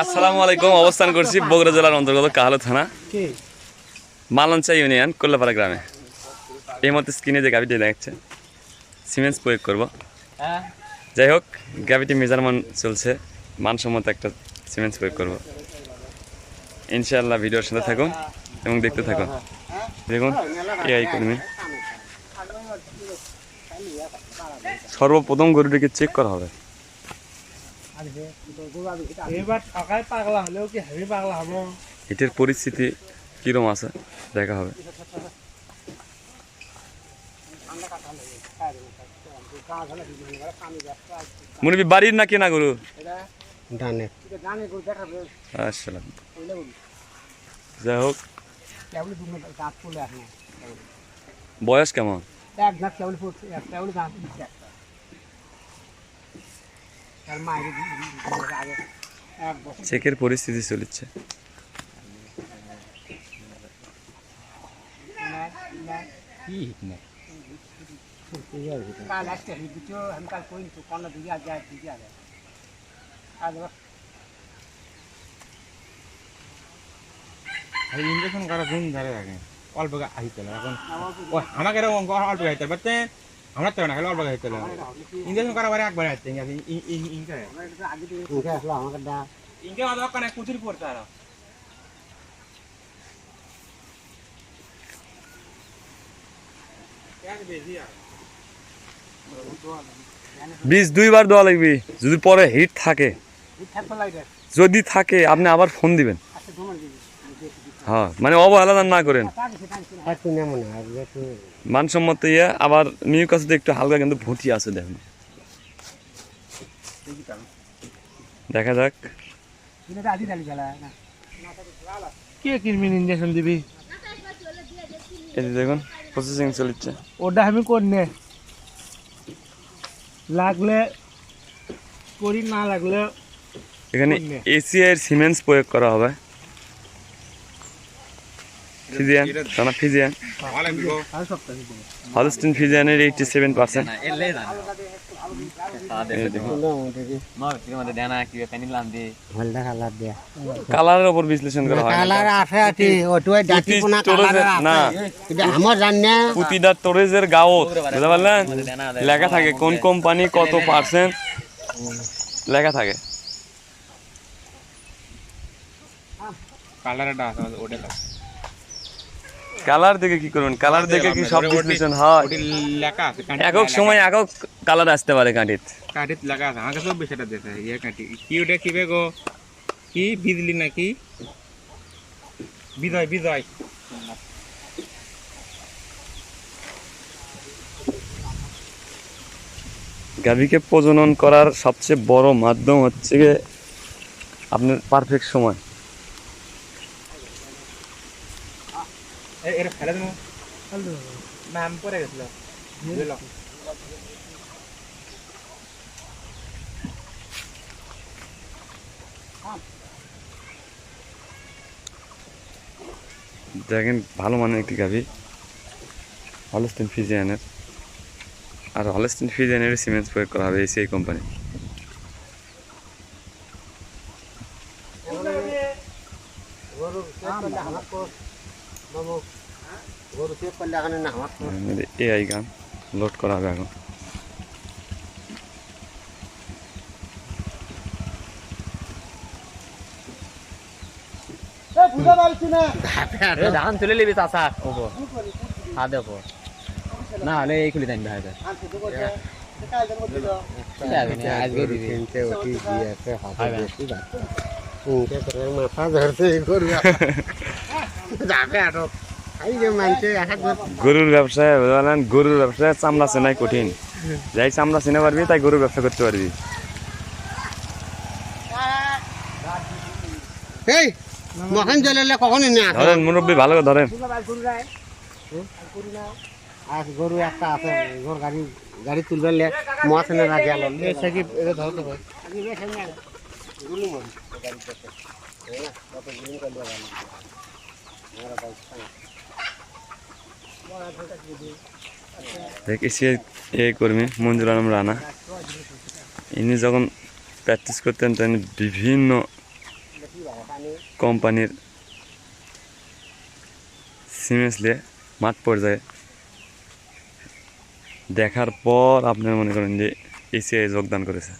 আসসালামু আলাইকুম অবস্থান করছি বগুড়া জেলার অন্তর্গত কাহালো থানা। মালঞ্চা ইউনিয়ন কল্লাপাড়া গ্রামে। এই মতো স্ক্রিনে যে গাভিটি দেখাচ্ছে সিমেন্স প্রয়োগ করব। যাই হোক গাভিটি মেজারমেন্ট চলছে মানসম্মত একটা সিমেন্স প্রয়োগ করব। ইনশাআল্লাহ ভিডিওর সাথে থাকুন এবং দেখতে থাকুন। দেখুন এআই কর্মী। সর্বপ্রথম গরুটিকে চেক করা হবে। এবার পাগলা হলেও কি হেভি পাগলা হব? এটার পরিস্থিতি কিরম আছে দেখা হবে। মুরবি বাড়ির না কেনা গরু ডানে আসসালাম যাই হোক বয়স কেমন? এক দাঁত কেবল পড়ছে এক কেবল দাঁত আর এবার আর ইঞ্জেকশন করা দিন ধরে থাকে অল্প আহিতে এখন আমাকে অল্প আহিতে বাট আমরা তো না খালি অল্প আহিতে ইঞ্জেকশন করা বারে একবার ইনকে আগে আসলো আমাকে দা ইনকে আমাদের কানে কুচির পড়তে আর। বীজ দুইবার দেওয়া লাগবে যদি পরে হিট থাকে। যদি থাকে আপনি আবার ফোন দিবেন। আচ্ছা হ্যাঁ মানে অবহেলা না করেন। মানসম্মত ইয়ে আবার মিউ কাছে একটু হালকা কিন্তু ভুতি আছে দেখুন। দেখা যাক। কে কিনবি ইঞ্জেকশন দিবি? এই দেখুন প্রসেসিং চলছে ওটা আমি করনে। লাগলে করি না লাগলে এখানে? এসিআই সিমেন্টস প্রয়োগ করা হবে। Friesian Friesian. হলস্টিন ফিজিয়ানের এইটটি সেভেন পার্সেন্ট হলদা কালার দিয়া কালারের উপর বিশ্লেষণ করা হয় কালার আছে আছে ওটুই ডাটি পুতি কালার না। আমার জানি প্রতিটা স্টোরেজের গাওত বুঝতে পারলেন? লেখা থাকে কোন কোম্পানি কত পার্সেন্ট লেখা থাকে। কালারটা আছে ওটা কালার দেখে কি করবেন? কালার দেখে কি সব বিশ্লেষণ হয়? একক সময় একক কালার আসতে পারে কাঁটিত কাঠিত লেখা আছে আমাকে সব বিষয়টা দিতে ইয়ে কাঠি কি ওটা কি বেগো কি বিজলি নাকি? বিজয় বিজয়। গাভীকে প্রজনন করার সবচেয়ে বড় মাধ্যম হচ্ছে আপনার পারফেক্ট সময়। এটা ফেলে দেবো। ম্যাম পরে গেছিল। বুঝলো? দেখেন ভালো মানের একটি গাভী। হলস্টিন ফিজিয়ানের আর হলস্টিন ফিজিয়ানের সিমেন্ট প্রয়োগ করা হবে ACI company AI gun load করা হবে এখন। ধান তুলে নিবি চাষা ওপর হাতে ওপর না হলে এই খুলি দেন ভাই আজকে দিবি। তিনটে ওটি দিয়েছে হাতে বেশি বাচ্চা তিনটে করে মাথা ধরছে গরুর ব্যবসায় বলেন গরুর ব্যবসায় চামড়া চেনাই কঠিন। যাই চামড়া চিনে পারবি তাই গরুর ব্যবসা করতে পারবি। ধরেন মুরব্বী ভালো করে ধরেন। আর গরু একটা আছে গাড়ি গাড়ি তুলবে মহান না গেল সে কি এটা ধর তো ভাই। দেখ, এসে এই কর্মী মঞ্জুর আলম রানা। ইনি যখন প্র্যাকটিস করতেন, তখন বিভিন্ন কোম্পানির সিমেন্সলে মাঠ পর্যায়ে দেখার পর আপনার মনে করেন যে এসিআই যোগদান করেছে।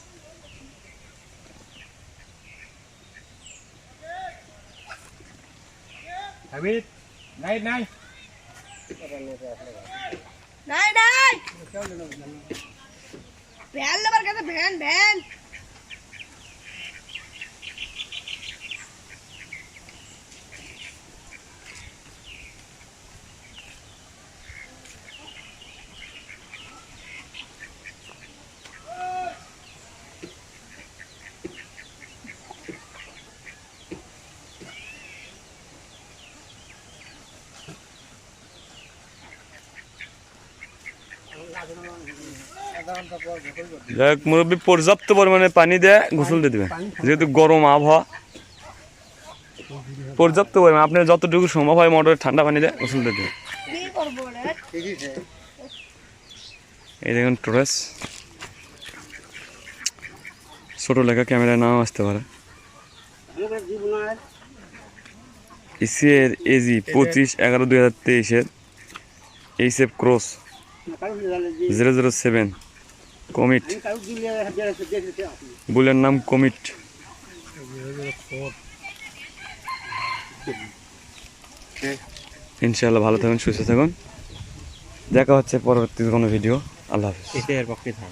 নাই নাই নাই নাই ভ্যান নেবার কাছে ভ্যান ভ্যান যাই হোক মুরব্বী পর্যাপ্ত পরিমাণে পানি দিয়ে গোসল দিয়ে দেবেন যেহেতু গরম আবহাওয়া পর্যাপ্ত পরিমাণে আপনার যতটুকু সম্ভব হয় মোটরে ঠান্ডা পানি দিয়ে গোসল দিয়ে দেবেন এই দেখুন ট্রেস। ছোটো লেখা ক্যামেরায় নাও আসতে পারে। ইসিএর এজি পঁচিশ এগারো দুই হাজার তেইশের এইসএফ cross. Zero zero seven, Comet. বুলের নাম কমিট। ইনশাল্লাহ ভালো থাকুন, সুস্থ থাকুন। দেখা হচ্ছে পরবর্তী কোনো ভিডিও। আল্লাহ হাফিজ।